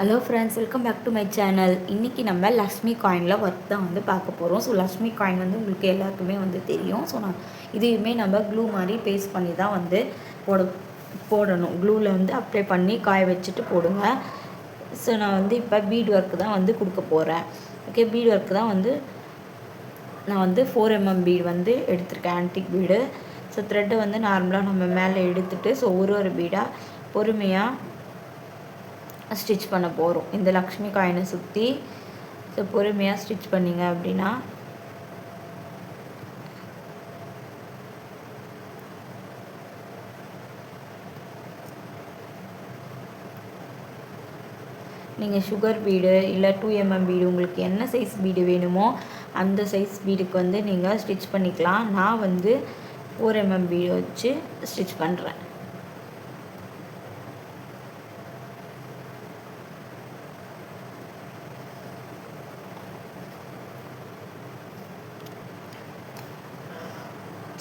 Hello friends welcome back to my channel இன்றைக்கி நம்ம Lakshmi காயினில் work தான் வந்து பார்க்க போகிறோம் ஸோ லக்ஷ்மி காயின் வந்து உங்களுக்கு எல்லாருக்குமே வந்து தெரியும். ஸோ நான் இதையுமே நம்ம க்ளூ மாதிரி பேஸ்ட் பண்ணி தான் வந்து போட போடணும். க்ளூவில் வந்து அப்ளை பண்ணி காய வச்சுட்டு போடுங்க. ஸோ நான் வந்து இப்போ பீட் ஒர்க்கு தான் வந்து கொடுக்க போகிறேன் ஓகே பீட் ஒர்க்கு தான் வந்து நான் வந்து ஃபோர் எம்எம் பீடு வந்து எடுத்திருக்கேன். ஆன்டிக் பீடு ஸோ த்ரெட்டை வந்து நார்மலாக நம்ம மேலே எடுத்துட்டு ஸோ ஒரு ஒரு பீடாக பொறுமையாக ஸ்டிச் பண்ண போகிறோம் இந்த லக்ஷ்மி காயினை சுற்றி ஸோ பொறுமையாக ஸ்டிச் பண்ணிங்க அப்படின்னா நீங்கள் சுகர் பீடு இல்லை டூ எம்எம் பீடு உங்களுக்கு என்ன சைஸ் பீடு வேணுமோ அந்த சைஸ் பீடுக்கு வந்து நீங்கள் ஸ்டிச் பண்ணிக்கலாம். நான் வந்து ஃபோர் எம்எம் பீடு வச்சு ஸ்டிச் பண்ணுறேன்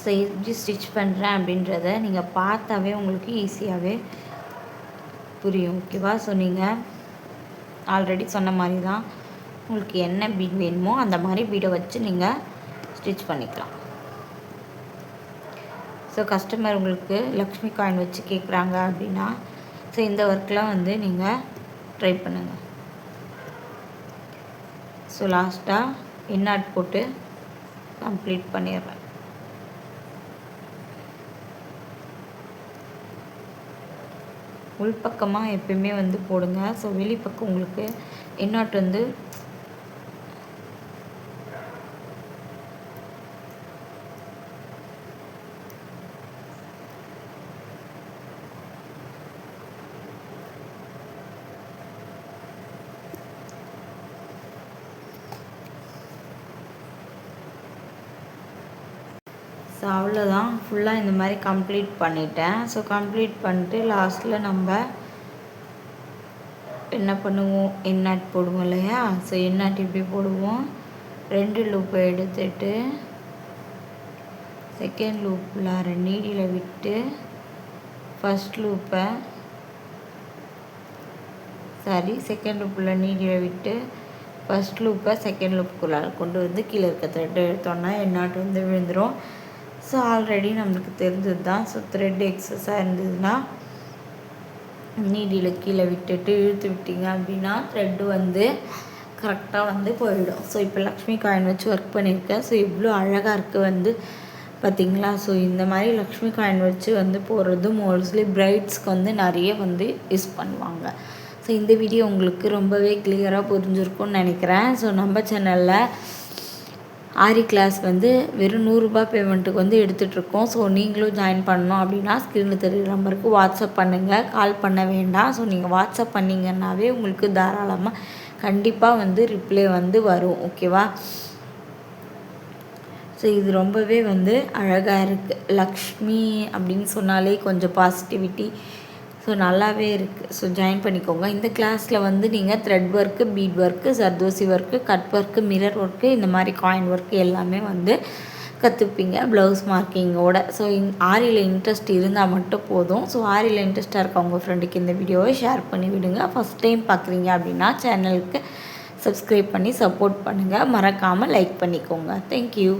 செஞ்சு ஸ்டிச் பண்ணுறேன் அப்படின்றத நீங்கள் பார்த்தாவே உங்களுக்கு ஈஸியாகவே புரியும் ஓகேவா ஸோ நீங்கள் ஆல்ரெடி சொன்ன மாதிரி தான் உங்களுக்கு என்ன பீட் வேணுமோ அந்த மாதிரி பீடை வச்சு நீங்கள் ஸ்டிச் பண்ணிக்கலாம். ஸோ கஸ்டமர் உங்களுக்கு லக்ஷ்மி காயின் வச்சு கேட்குறாங்க அப்படின்னா ஸோ இந்த ஒர்க்கெலாம் வந்து நீங்கள் ட்ரை பண்ணுங்கள் ஸோ லாஸ்ட்டாக இன்னாட் போட்டு கம்ப்ளீட் பண்ணிடுறேன். உள்பக்கமாக எப்பயுமே வந்து போடுங்க. ஸோ வெளிப்பக்கம் உங்களுக்கு என்னாட்டு வந்து ஸோ அவ்வளோதான் ஃபுல்லாக இந்த மாதிரி கம்ப்ளீட் பண்ணிட்டேன். ஸோ கம்ப்ளீட் பண்ணிட்டு லாஸ்ட்டில் நம்ம என்ன பண்ணுவோம்? எண்ணாட் போடுவோம் இல்லையா? ஸோ எண்ணாட் இப்படி போடுவோம். ரெண்டு லூப்பை எடுத்துட்டு செகண்ட் லூப்பில் நீடியில் விட்டு ஃபஸ்ட் லூப்பை சாரி செகண்ட் லூப்பில் நீடியில் விட்டு ஃபஸ்ட் லூப்பை செகண்ட் லூப்புக்குள்ளே கொண்டு வந்து கீழே இருக்க த்ரெட்டை எடுத்தோன்னா எண்ணாட்டு வந்து விழுந்துடும் ஸோ ஆல்ரெடி நம்மளுக்கு தெரிஞ்சது தான் ஸோ த்ரெட் எக்ஸஸாக இருந்ததுன்னா நீடியில் கீழே விட்டுட்டு இழுத்து விட்டீங்க அப்படின்னா த்ரெட்டு வந்து கரெக்டாக வந்து போயிடும். ஸோ இப்போ லக்ஷ்மி காயின் வச்சு ஒர்க் பண்ணியிருக்கேன். ஸோ இவ்வளோ அழகாக இருக்குது வந்து பார்த்திங்களா ஸோ இந்த மாதிரி லக்ஷ்மி காயின் வச்சு வந்து போடுறது மோஸ்ட்லி பிரைட்ஸ்க்கு வந்து நிறைய வந்து யூஸ் பண்ணுவாங்க. ஸோ இந்த வீடியோ உங்களுக்கு ரொம்பவே கிளியராக புரிஞ்சிருக்கும்னு நினைக்கிறேன். ஸோ நம்ம சேனலில் ஆரி கிளாஸ் வந்து வெறும் நூறுரூபா பேமெண்ட்டுக்கு வந்து எடுத்துகிட்ருக்கோம் ஸோ நீங்களும் ஜாயின் பண்ணணும் அப்படின்னா ஸ்க்ரீனில் தெரியுற நம்பருக்கு வாட்ஸ்அப் பண்ணுங்கள் கால் பண்ண வேண்டாம். ஸோ நீங்கள் வாட்ஸ்அப் பண்ணிங்கன்னாவே உங்களுக்கு தாராளமாக கண்டிப்பாக வந்து ரிப்ளை வந்து வரும். ஓகேவா ஸோ இது ரொம்பவே வந்து அழகாக இருக்குது லக்ஷ்மி அப்படின்னு சொன்னாலே கொஞ்சம் பாசிட்டிவிட்டி ஸோ நல்லாவே இருக்குது ஸோ ஜாயின் பண்ணிக்கோங்க. இந்த கிளாஸில் வந்து நீங்கள் thread work bead work zardozi work cut work mirror work இந்த மாதிரி காயின் ஒர்க்கு எல்லாமே வந்து கற்றுப்பீங்க ப்ளவுஸ் மார்க்கிங்கோட ஸோ இன் ஆரியில் இன்ட்ரெஸ்ட் இருந்தால் மட்டும் போதும். ஸோ ஆரியில் இன்ட்ரெஸ்ட்டாக இருக்க உங்கள் ஃப்ரெண்டுக்கு இந்த வீடியோவை ஷேர் பண்ணி விடுங்க. ஃபஸ்ட் டைம் பார்க்குறீங்க அப்படின்னா சேனலுக்கு சப்ஸ்கிரைப் பண்ணி சப்போர்ட் பண்ணுங்கள் மறக்காமல் லைக் பண்ணிக்கோங்க. தேங்க்யூ